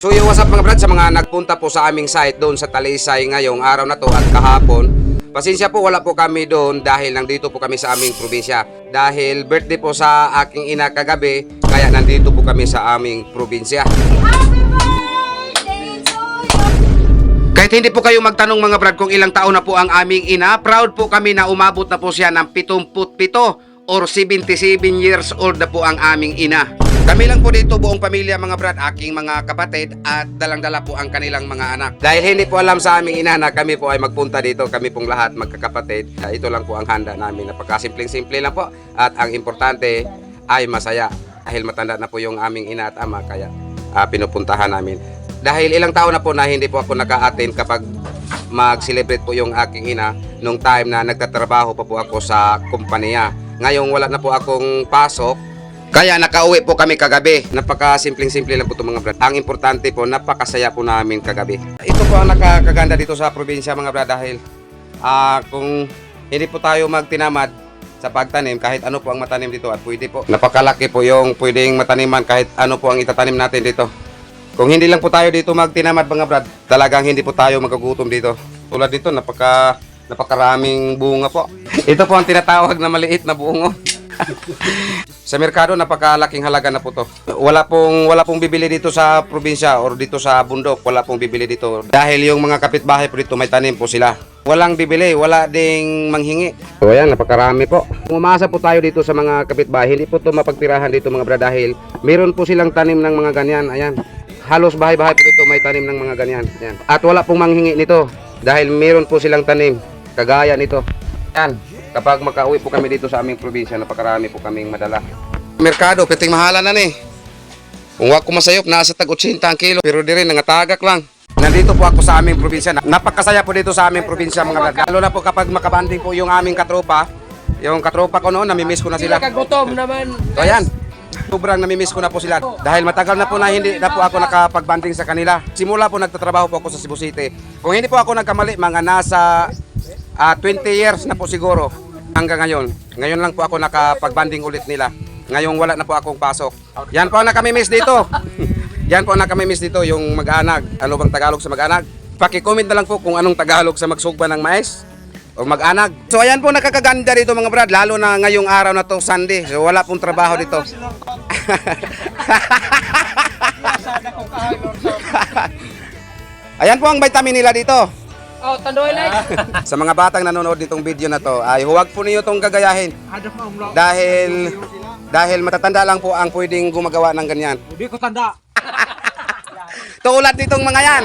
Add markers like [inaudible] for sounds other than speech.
So yung what's up mga brad sa mga nagpunta po sa aming site doon sa Talisay ngayong araw na to at kahapon. Pasensya po wala po kami doon dahil nandito po kami sa aming probinsya. Dahil birthday po sa aking ina kagabi kaya nandito po kami sa aming probinsya. Kahit hindi po kayo magtanong mga brad kung ilang taon na po ang aming ina, proud po kami na umabot na po siya ng 77 or 77 years old na po ang aming ina. Kami lang po dito buong pamilya mga brad, aking mga kapatid at dalang-dala po ang kanilang mga anak. Dahil hindi po alam sa aming ina na kami po ay magpunta dito, kami pong lahat magkakapatid. Ito lang po ang handa namin, napakasimpleng-simple lang po. At ang importante ay masaya. Dahil matanda na po yung aming ina at ama, kaya ah, pinupuntahan namin. Dahil ilang taon na po na hindi po ako naka-attend kapag mag-celebrate po yung aking ina nung time na nagtatrabaho pa po ako sa kumpanya. Ngayong wala na po akong pasok, kaya nakauwi po kami kagabi. Napaka-simpleng-simple lang po ito mga brad. Ang importante po, napakasaya po namin kagabi. Ito po ang nakakaganda dito sa probinsya mga brad dahil ah, kung hindi po tayo magtinamad sa pagtanim, kahit ano po ang matanim dito at pwede po. Napakalaki po yung pwedeng mataniman kahit ano po ang itatanim natin dito. Kung hindi lang po tayo dito magtinamad mga brad, talagang hindi po tayo magagutom dito. Tulad dito, napaka napakaraming bunga po. [laughs] Ito po ang tinatawag na maliit na bungo. Sa merkado napakalaking halaga na po to. Wala pong wala pong bibili dito sa probinsya or dito sa bundok, wala pong bibili dito dahil yung mga kapitbahay po dito may tanim po sila. Walang bibili, wala ding manghingi. So ayan, napakarami po. Umasa po tayo dito sa mga kapitbahay, hindi po to mapagtirahan dito mga brad dahil meron po silang tanim ng mga ganyan. Ayan. Halos bahay-bahay po dito may tanim ng mga ganyan. Ayan. At wala pong manghingi nito dahil meron po silang tanim kagaya nito. Yan. Kapag makauwi po kami dito sa aming probinsya, napakarami po kaming madala. Merkado, piting mahala na ni. Kung wako masayop, nasa tag 80 ang kilo. Pero di rin, nangatagak lang. Nandito po ako sa aming probinsya. Napakasaya po dito sa aming probinsya mga brad. Lalo na po kapag makabanding po yung aming katropa. Yung katropa ko noon, namimiss ko na sila. Kagutom naman. So ayan, sobrang namimiss ko na po sila. Dahil matagal na po na hindi na po ako nakapag-banding sa kanila. Simula po nagtatrabaho po ako sa Cebu City. Kung hindi po ako nagkamali, mga nasa ah, 20 years na po siguro hanggang ngayon. Ngayon lang po ako nakapag-banding ulit nila. Ngayong wala na po akong pasok. Yan po ang nakamimiss dito. [laughs] Yan po ang nakamimiss dito, yung mag-anag. Ano bang Tagalog sa mag-anag? Paki-comment na lang po kung anong Tagalog sa magsugba ng mais o mag-anag. So ayan po nakakaganda dito mga brad, lalo na ngayong araw na to Sunday. So wala pong trabaho dito. [laughs] ayan po ang vitamin nila dito. Oh, tandoy na. [laughs] Sa mga batang nanonood nitong video na to, ay huwag po niyo itong gagayahin. Dahil dahil matatanda lang po ang pwedeng gumagawa ng ganyan. Hindi ko tanda. [laughs] Tulad nitong mga yan.